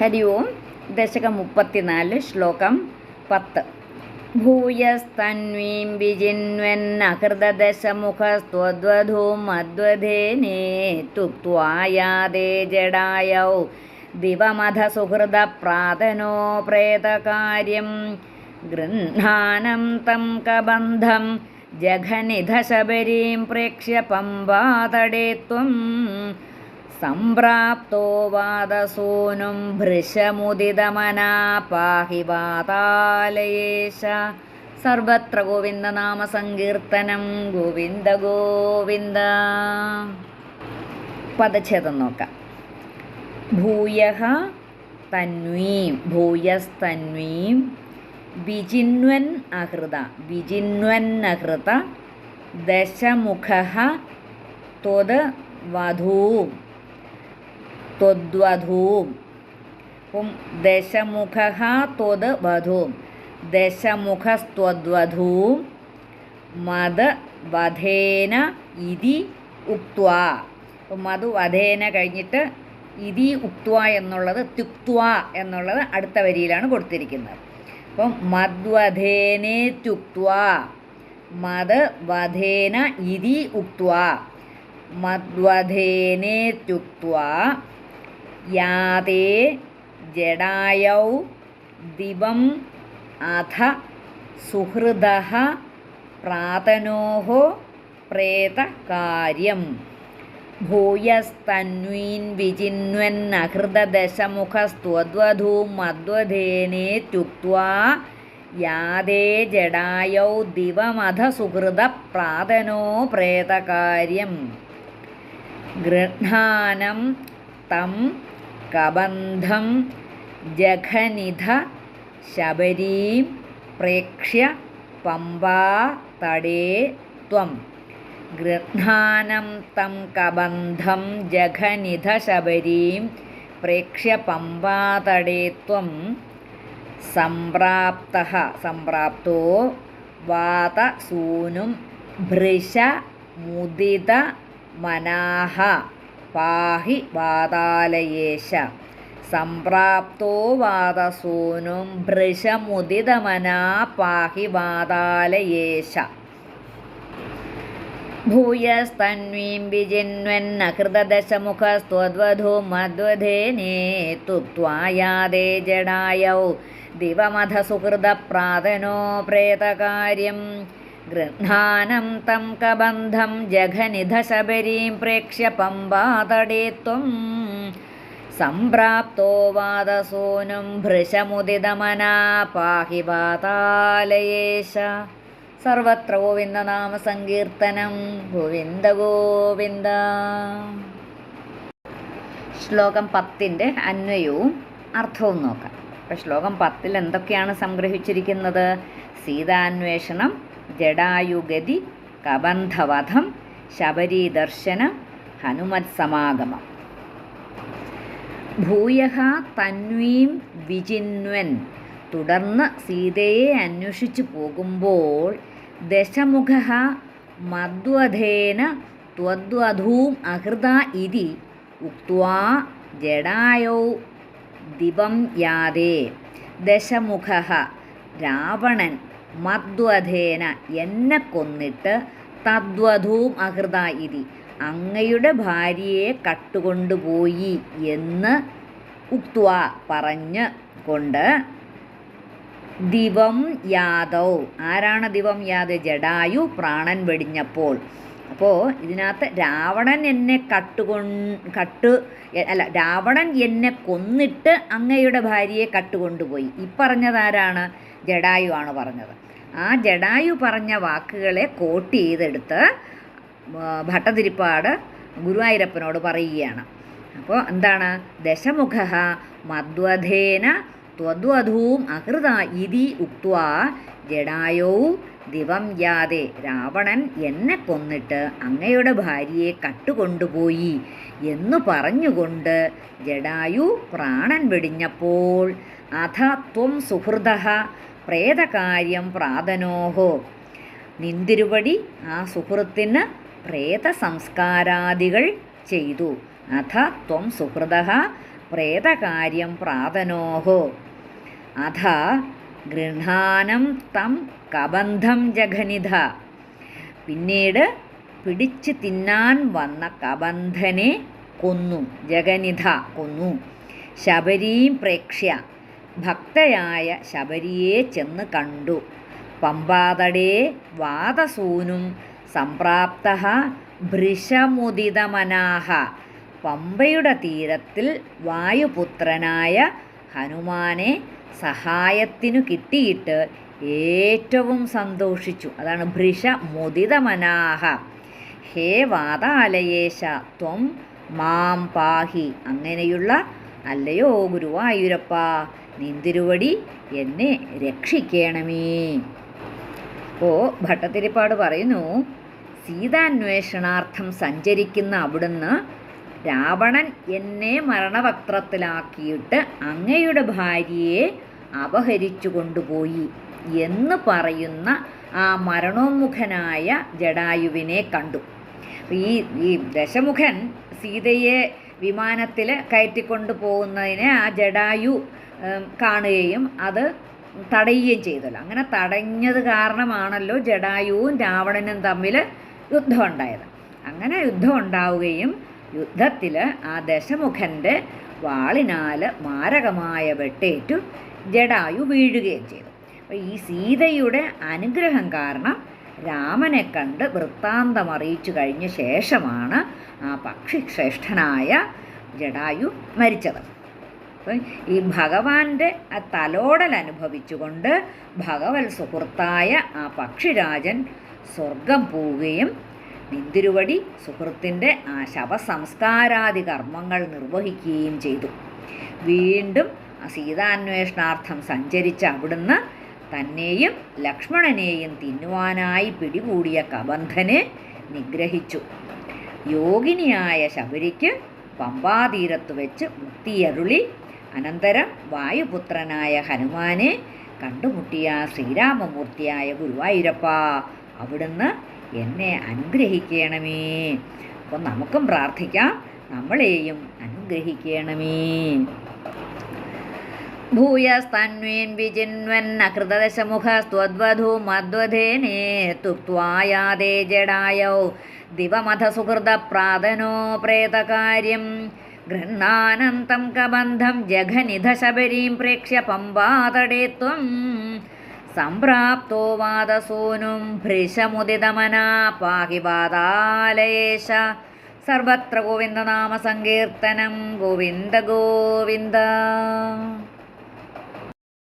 ഹരി ഓം ദശകം മുപ്പത്തിനാല് ശ്ലോകം പത്ത്. ഭൂയസ്തന്വീം വിജിന്വന്നഹൃദശമുഖസ്ത്വദ്വധൂം മദ്വധേനേ തുക്വായാദേ ജഡായൗ ദിവമധ സുഹൃദപ്രാതനോ പ്രേതകാര്യം ഗൃഹാനം തം കബന്ധം ജഘനിധശബരീം പ്രേക്ഷ്യ പമ്പാതടേ സംപ്രാപ്തോ വാദസൂനും ഭൃശമുദിതമനാ പാഹി വാതാലയേശ സർവത്ര ഗോവിന്ദനാമ സങ്കീർത്തനം ഗോവിന്ദ ഗോവിന്ദ. പദച്ഛേദം നോക്കാം. ഭൂയ തന്വീം ഭൂയസ്തന്വീം വിജിന്വൻ അഹൃത വിജിന്വൻ അഹൃത ദശമുഖ ത്വത് വധൂം. ത്വദ്വധൂം. ഉം ദശമുഖ ത്വത് വധൂം. ദശമുഖസ്ത്വദ്വധൂം മത് വധേന ഇതി ഉക്വ വധേന കഴിഞ്ഞിട്ട് ഇതി ഉക്വ എന്നുള്ളത് തിക്വ എന്നുള്ളത് അടുത്ത വരിയിലാണ് കൊടുത്തിരിക്കുന്നത്. അപ്പം മദ്വധേനേ തുക്വ മത് വധേന ഇതി ഉക്വ മദ്വധേനേ മദ്വധേനേത്യുക്ത്വ യാതേ ജഡായൗ ദിവം അധ സുഹൃദ പ്രാതനോः പ്രേതകാര്യം. ഭൂയസ്തന്വീൻ വിജിന്വന്നഹൃദശമുഖസ്ത്വദ്വധൂം മദ്വധേനേത്യുക്ത്വാ യാതേ ജഡായൗ ദിവമധ സുഹൃദ പ്രാതനോ പ്രേതകാര്യം. ഗൃഹാനം തം കബന്ധം ജഘനിധ ശബരീം പ്രേക്ഷ്യ പമ്പാ തടേ ത്വം ഗൃഹാനം തം കബന്ധം ജഘനിധ ശബരീം പ്രേക്ഷ്യ പമ്പാതടേ ത്വം സംപ്രാപ്ത സംപ്രാപ്തോ പാഹി വാതാലയേശ. സംപ്രാപ്തോ വാതസൂനും ഭൃശമുദിതമനാ പാഹി വാതാലയേശ. ഭൂയസ്തന്വീം വിജിന്വന്നഹൃതദശമുഖസ്ത്വദ്വധൂ മദ്വധേനേ തുക്വായാദേ ജഡായൗ. ദിവമധ പ്രേതകാര്യം. ഗൃഹാനം തം കബന്ധം ജഘനിധശബരീം പ്രേക്ഷ്യ പമ്പാതടേ ത്വം. സംപ്രാപ്തോ വാദസൂനും ഭൃശമുദിതമനാ പാഹി വാതാലയേശ. സർവത്ര ഗോവിന്ദനാമ സങ്കീർത്തനം ഗോവിന്ദ ഗോവിന്ദ. ശ്ലോകം പത്തിന്റെ അന്വയവും അർത്ഥവും നോക്കാം. അപ്പം ശ്ലോകം പത്തിൽ എന്തൊക്കെയാണ് സംഗ്രഹിച്ചിരിക്കുന്നത്? സീതാന്വേഷണം ജഡായുഗതി കബന്ധവധം ശബരീദർശനം ഹനുമത് സമാഗമം ഭൂയ തന്വീം വിചിന്വൻ തുടർന്ന് സീതയെ അന്വേഷിച്ചു പോകുമ്പോൾ ദശമുഖ മദ്വധേന ത്വദ്വധൂം അഹൃത ഇതി ഉക്വാ ജഡായൗ ദിവം യാതേ. ദശമുഖ രാവണൻ മദ്വധേന എന്നെ കൊന്നിട്ട് തദ്വധൂം അഹൃത ഇതി. അങ്ങയുടെ ഭാര്യയെ കട്ടുകൊണ്ടുപോയി എന്ന് ഉക്വ പറഞ്ഞ് കൊണ്ട് ദിവം യാദവ്. ആരാണ് ദിവം യാദവ്? ജഡായു പ്രാണൻ വെടിഞ്ഞപ്പോൾ. അപ്പോൾ ഇതിനകത്ത് രാവണൻ എന്നെ കട്ടുകൊ കട്ട് അല്ല രാവണൻ എന്നെ കൊന്നിട്ട് അങ്ങയുടെ ഭാര്യയെ കട്ടുകൊണ്ടുപോയി. ഇപ്പറഞ്ഞതാരാണ് ജഡായു ആണ് പറഞ്ഞത്. ആ ജഡായു പറഞ്ഞ വാക്കുകളെ കോട്ട് ചെയ്തെടുത്ത് ഭട്ടതിരിപ്പാട് ഗുരുവായൂരപ്പനോട് പറയുകയാണ്. അപ്പോൾ എന്താണ്? ദശമുഖ മദ്വധേന ത്വദ്വധൂം അഹൃത ഇതി ഉക്വാ ജഡായോ ദിവം യാതെ രാവണൻ എന്നെ കൊന്നിട്ട് അങ്ങയുടെ ഭാര്യയെ കട്ടുകൊണ്ടുപോയി എന്നു പറഞ്ഞുകൊണ്ട് ജഡായു പ്രാണൻ വെടിഞ്ഞപ്പോൾ അഥ ത്വം സുഹൃദ പ്രേതകാര്യം പ്രാതനോഹോ. നിന്തിരുവടി ആ സുഹൃത്തിന് പ്രേത സംസ്കാരാദികൾ ചെയ്തു. അഥ ത്വം സുഹൃത പ്രേതകാര്യം പ്രാതനോഹോ. അഥ ഗൃഹാനം തം കബന്ധം ജഘനിധ. പിന്നീട് പിടിച്ച് തിന്നാൻ വന്ന കബന്ധനെ കൊന്നു. ജഗനിധ കൊന്നു. ശബരീം പ്രേക്ഷ്യ. ഭക്തയായ ശബരിയെ ചെന്ന് കണ്ടു. പമ്പാതടേ വാതസൂനും സംപ്രാപ്ത ഭൃശമുദിതമനാഹ. പമ്പയുടെ തീരത്തിൽ വായുപുത്രനായ ഹനുമാനെ സഹായത്തിനു കിട്ടിയിട്ട് ഏറ്റവും സന്തോഷിച്ചു. അതാണ് ഭൃഷ മുദിതമനാഹ ഹേ വാതാലയേശ ത്വം മാം പാഹി. അങ്ങനെയുള്ള അല്ലയോ ഗുരുവായൂരപ്പ നിന്തിരുവടി എന്നെ രക്ഷിക്കണമേ. ഓ ഭട്ടത്തിരിപ്പാട് പറയുന്നു സീതാന്വേഷണാർത്ഥം സഞ്ചരിക്കുന്ന അവിടുന്ന് രാവണൻ എന്നെ മരണവക്ത്രത്തിലാക്കിയിട്ട് അങ്ങയുടെ ഭാര്യയെ അപഹരിച്ചു കൊണ്ടുപോയി എന്ന് പറയുന്ന ആ മരണോന്മുഖനായ ജടായുവിനെ കണ്ടു. ഈ ഈ ദശമുഖൻ സീതയെ വിമാനത്തിൽ കയറ്റിക്കൊണ്ടു പോകുന്നതിനെ ആ ജഡായു ഉം, കാണുകയും അത് തടയുകയും ചെയ്തല്ലോ. അങ്ങനെ തടഞ്ഞത് കാരണമാണല്ലോ ജഡായുവും രാവണനും തമ്മിൽ യുദ്ധം ഉണ്ടായത്. അങ്ങനെ യുദ്ധം ഉണ്ടാവുകയും യുദ്ധത്തിൽ ആ ദശമുഖന്റെ വാളിനാൽ മാരകമായ വെട്ടേറ്റു ജഡായു വീഴുകയും ചെയ്തു. അപ്പോൾ ഈ സീതയുടെ അനുഗ്രഹം കാരണം രാമനെ കണ്ട് വൃത്താന്തം അറിയിച്ചു കഴിഞ്ഞ ശേഷമാണ് ആ പക്ഷിശ്രേഷ്ഠനായ ജഡായു മരിച്ചത്. അപ്പം ഈ ഭഗവാന്റെ ആ തലോടൽ അനുഭവിച്ചുകൊണ്ട് ഭഗവത് സുഹൃത്തായ ആ പക്ഷിരാജൻ സ്വർഗം പോവുകയും നിന്തിരുവടി സുഹൃത്തിന്റെ ആ ശവസംസ്കാരാദി കർമ്മങ്ങൾ നിർവഹിക്കുകയും ചെയ്തു. വീണ്ടും ആ സീതാന്വേഷണാർത്ഥം സഞ്ചരിച്ച അവിടുന്ന് തന്നെയും ലക്ഷ്മണനെയും തിന്നുവാനായി പിടികൂടിയ കബന്ധനെ നിഗ്രഹിച്ചു. യോഗിനിയായ ശബരിക്ക് പമ്പാതീരത്ത് വെച്ച് മുക്തിയരുളി അനന്തരം വായുപുത്രനായ ഹനുമാനെ കണ്ടുമുട്ടിയ ശ്രീരാമമൂർത്തിയായ ഗുരുവായൂരപ്പ അവിടുന്ന് എന്നെ അനുഗ്രഹിക്കണമേ. അപ്പം നമുക്കും പ്രാർത്ഥിക്കാം. നമ്മളെയും അനുഗ്രഹിക്കണമേ. ഭൂയസ്തന്വീൻ വിജിന്വന്നകൃതദശമുഖസ്ത്വദ്വധൂ മദ്വധേനേ തുക്വായാദേ ജഡായൗ. ദിവമഥ സുഹൃതപ്രാതനോ പ്രേതകാര്യം. ഗൃഹ്ണാനന്തം കബന്ധം ജഘനിധ ശബരീം പ്രേക്ഷ്യ പമ്പാതടേ ത്വം. സംപ്രാപ്തോ വാദസൂനും ഭൃശമുദിതമനാ പാഹി വാതാലയേശ സർവത്ര ഗോവിന്ദനാമ സങ്കീർത്തനം ഗോവിന്ദ ഗോവിന്ദ.